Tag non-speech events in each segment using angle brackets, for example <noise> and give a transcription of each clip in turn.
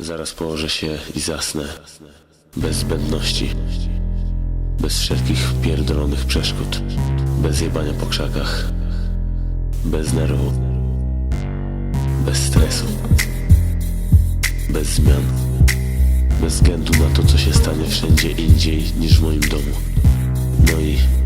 Zaraz położę się i zasnę. Bez zbędności. Bez wszelkich pierdolonych przeszkód. Bez jebania po krzakach. Bez nerwu. Bez stresu. Bez zmian. Bez względu na to, co się stanie wszędzie indziej niż w moim domu. No i...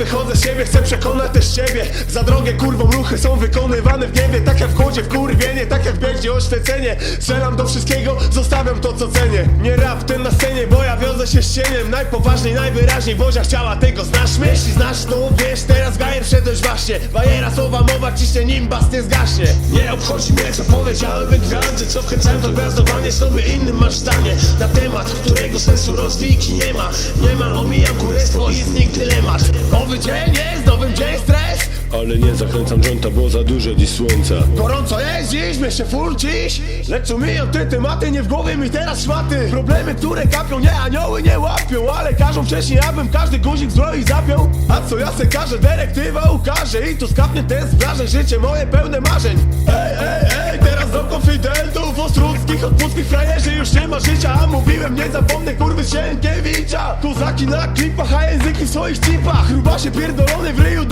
Wychodzę z siebie, chcę przekonać też ciebie Za drogę kurwą ruchy są wykonywane w niebie. Tak jak w chodzie w kurwienie, tak jak w biedzie. Oświecenie Strzelam do wszystkiego, zostawiam to co cenię. Nie rap ten na scenie, bo ja wiążę się z cieniem. Najpoważniej, najwyraźniej, Bozia chciała tego. Znasz mnie? Jeśli znasz, to wiesz, teraz gajer wszedłeś właśnie. Bajera, słowa, mowa, ciśnie, nim bas nie zgaśnie. Nie obchodzi mnie co powiedziałem, wygrałem Co wkręcałem to gwiazdowanie, sobie innym masz zdanie. Na temat, którego sensu rozwiki nie ma. Nie ma, omijam kurestwo i nich dylemat. Nowy dzień jest, nowym dzień stres Ale nie zakręcam jointa, bo za dużo dziś słońca. Gorąco jest dziś, się full dziś. Lecz umiją te tematy, nie w głowie mi teraz szmaty. Problemy, które kapią, nie anioły nie łapią Ale każą wcześniej, abym każdy guzik zbroi zapiął. A co ja se każę, dyrektywa ukaże I tu skapnie ten z życie moje pełne marzeń. Ej, ej, ej, teraz do konfidentów Ostruckich, odpuckich frajerzy już nie ma życia A mówiłem, nie zapomnę kurwy Sienkiewicza. Kozaki na klipach, a języki w swoich cipach. Rubasie pierdolony w ryju,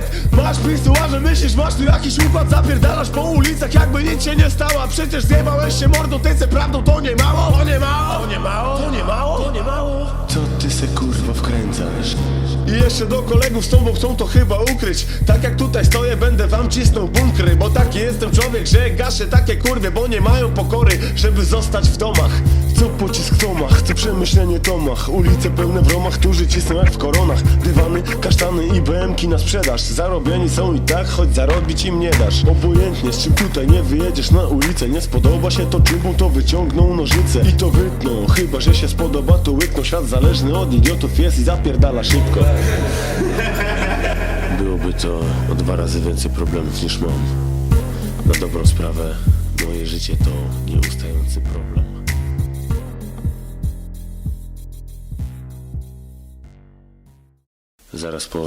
tupet Masz pisuarze, myślisz, masz tu jakiś układ Zapierdalasz po ulicach, jakby nic się nie stało. Przecież zjebałeś się mordą, tyce prawdą, to nie mało To nie mało, to nie mało, to nie mało, to nie mało. Co ty se kurwa wkręcasz? i jeszcze do kolegów z tobą chcą to chyba ukryć. Tak jak tutaj stoję, będę wam cisnął bunkry Bo taki jestem człowiek, że gaszę takie kurwy Bo nie mają pokory, żeby zostać w domach Chcę pocisk w domach, chcę przemyślenie tomach Ulice pełne w romach, którzy cisną jak w koronach. Dywany, kasztany i BMki na sprzedaż. Zarobieni są i tak, choć zarobić im nie dasz. Obojętnie, z czym tutaj nie wyjedziesz na ulicę. Nie spodoba się to czubą, to wyciągną nożyce. I to wytną, chyba że się spodoba to łykną Świat zależny od idiotów. Jest i zapierdala szybko. <laughs> Byłoby to o dwa razy więcej problemów niż mam. Na dobrą sprawę, moje życie to nieustający problem. Zaraz po